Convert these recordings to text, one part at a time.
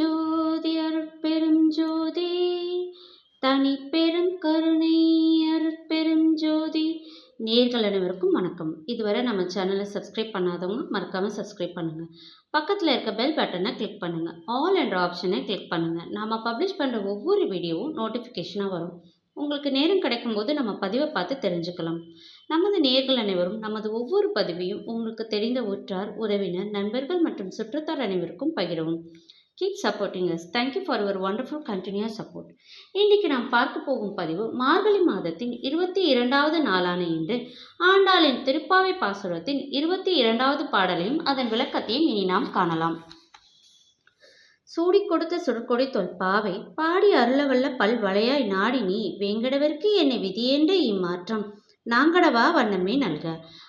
ஜோதி அருட்பெரும் ஜோதி தனிப்பெரும் கருணை அருட்பெரும் ஜோதி. நேர்கள் அனைவருக்கும் வணக்கம். இதுவரை நம்ம சேனலை சப்ஸ்கிரைப் பண்ணாதவங்க மறக்காமல் சப்ஸ்கிரைப் பண்ணுங்கள் பக்கத்தில் இருக்க பெல் பட்டனை கிளிக் பண்ணுங்கள் ஆல் என்ற ஆப்ஷனை கிளிக் பண்ணுங்கள் நாம் பப்ளிஷ் பண்ணுற ஒவ்வொரு வீடியோவும் நோட்டிஃபிகேஷனாக வரும். உங்களுக்கு நேரம் கிடைக்கும்போது நம்ம பதிவை பார்த்து தெரிஞ்சுக்கலாம். நமது நேர்கள் அனைவரும் நமது ஒவ்வொரு பதிவையும் உங்களுக்கு தெரிந்த உற்றார் உறவினர் நண்பர்கள் மற்றும் சுற்றத்தார் அனைவருக்கும் பகிரவும். Keep supporting us thank you for your wonderful continuous support இன்றைக்கு நாம் பார்க்க போகும் பதிவு மார்கழி மாதத்தின் இருபத்தி இரண்டாவது நாளான இன்று ஆண்டாளின் திருப்பாவை பாசுரத்தின் இருபத்தி இரண்டாவது பாடலையும் அதன் விளக்கத்தையும் இனி நாம் காணலாம். சூடி கொடுத்த சுடற்கொடி தொல்பாவை பாடி அருளவல்ல பல் வளையாய் நாடி நீ வேங்கடவர்க்கு என்னை விதியென்ற இம்மாற்றம். நாங்கடவா வண்ணமே நல்க.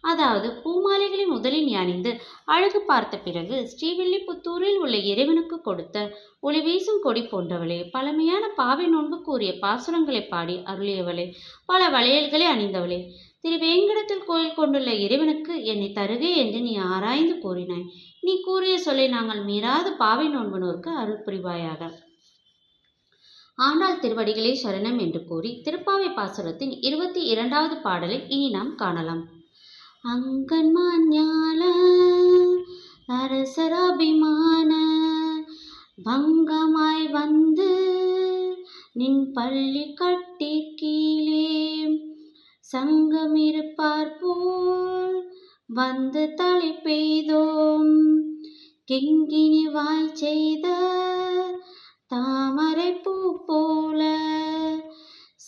அதாவது பூமாலைகளை முதலில் அணிந்து அழகு பார்த்த பிறகு ஸ்ரீவில்லிபுத்தூரில் உள்ள இறைவனுக்கு கொடுத்த ஒளி வீசும் கொடி போன்றவளே பழமையான பாவை நோன்பு கூறிய பாசுரங்களை பாடி அருளியவளே பல வளையல்களை அணிந்தவளே. திருவேங்கடத்தில் கோயில் கொண்டுள்ள இறைவனுக்கு என்னை தருகே என்று நீ ஆராய்ந்து கூறினாய். நீ கூறிய சொல்லை நாங்கள் மீறாத பாவை நோன்பனோருக்கு அருள் புரிவாயாக. ஆனால் திருவடிகளே சரணம் என்று கூறி திருப்பாவை பாசுரத்தின் இருபத்தி இரண்டாவது பாடலை இனி நாம் காணலாம். அங்கன்மான்யால அரசராபிமான பங்கமாய் வந்து நின் பள்ளி கட்டி கீழே சங்கமிருப்பார் போல் வந்து தலை பெய்தோம். கிங்கினி வாய் செய்த தாமரை பூ போல.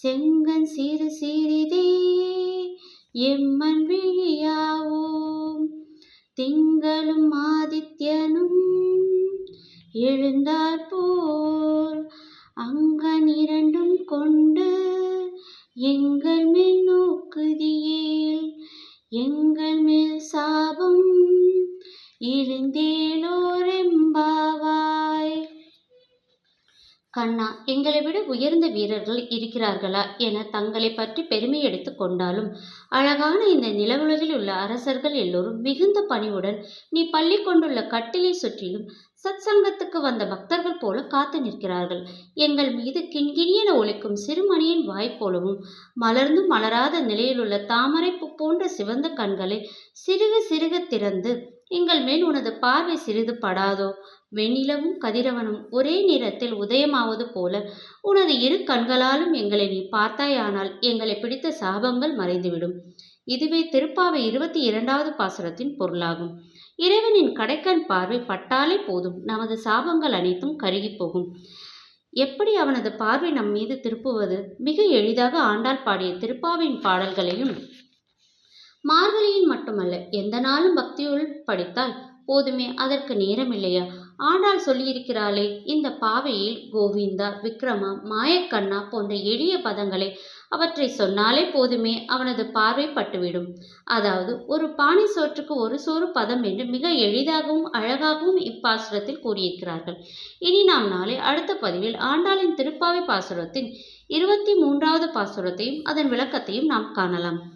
செங்கன் சிறு சிறிதே எம்மன் விழியாவோம். திங்களும் ஆதித்யனும் எழுந்தார் போல். அங்கன் இரண்டும் கொண்டு எங்கள் மேல் கண்ணா எங்களை விட உயர்ந்த வீரர்கள் இருக்கிறார்களா என தங்களை பற்றி பெருமை எடுத்து கொண்டாலும் அழகான இந்த நிலவுலகில் உள்ள அரசர்கள் எல்லோரும் மிகுந்த பணிவுடன் நீ பள்ளி கொண்டுள்ள கட்டிலை சுற்றிலும் சத்சங்கத்துக்கு வந்த பக்தர்கள் போல காத்து நிற்கிறார்கள். எங்கள் மீது கிண்கிணியென ஒழிக்கும் சிறுமணியின் வாய் போலவும் மலர்ந்து மலராத நிலையிலுள்ள தாமரை பூ போன்ற சிவந்த கண்களை சிறுக சிறுக திறந்து எங்கள் மேல் உனது பார்வை சிறிது படாதோ? வெண்ணிலவும் கதிரவனும் ஒரே நேரத்தில் உதயமாவது போல உனது இரு கண்களாலும் எங்களை நீ பார்த்தாயானால் எங்களை பிடித்த சாபங்கள் மறைந்துவிடும். இதுவே திருப்பாவை இருபத்தி இரண்டாவது பாசுரத்தின் பொருளாகும். இறைவனின் கடைக்கண் பார்வை பட்டாலே போதும் நமது சாபங்கள் அனைத்தும் கருகி போகும். எப்படி அவனது பார்வை நம் மீது திருப்புவது? மிக எளிதாக ஆண்டாள் பாடிய திருப்பாவின் பாடல்களையும் மார்கழியின் மட்டுமல்ல எந்த நாளும் பக்தியுள் படித்தால் போதுமே அதற்கு நேரமில்லையா? ஆண்டாள் சொல்லியிருக்கிறாளே இந்த பாவையில் கோவிந்தா விக்ரமா மாயக்கண்ணா போன்ற எளிய பதங்களை அவற்றை சொன்னாலே போதுமே அவனது பார்வை பட்டுவிடும். அதாவது ஒரு பானை சோற்றுக்கு ஒரு சோறு பதம் என்று மிக எளிதாகவும் அழகாகவும் இப்பாசுரத்தில் கூறியிருக்கிறார்கள். இனி நாம் நாளை அடுத்த பதிவில் ஆண்டாளின் திருப்பாவை பாசுரத்தின் இருபத்தி மூன்றாவது பாசுரத்தையும் அதன் விளக்கத்தையும் நாம் காணலாம்.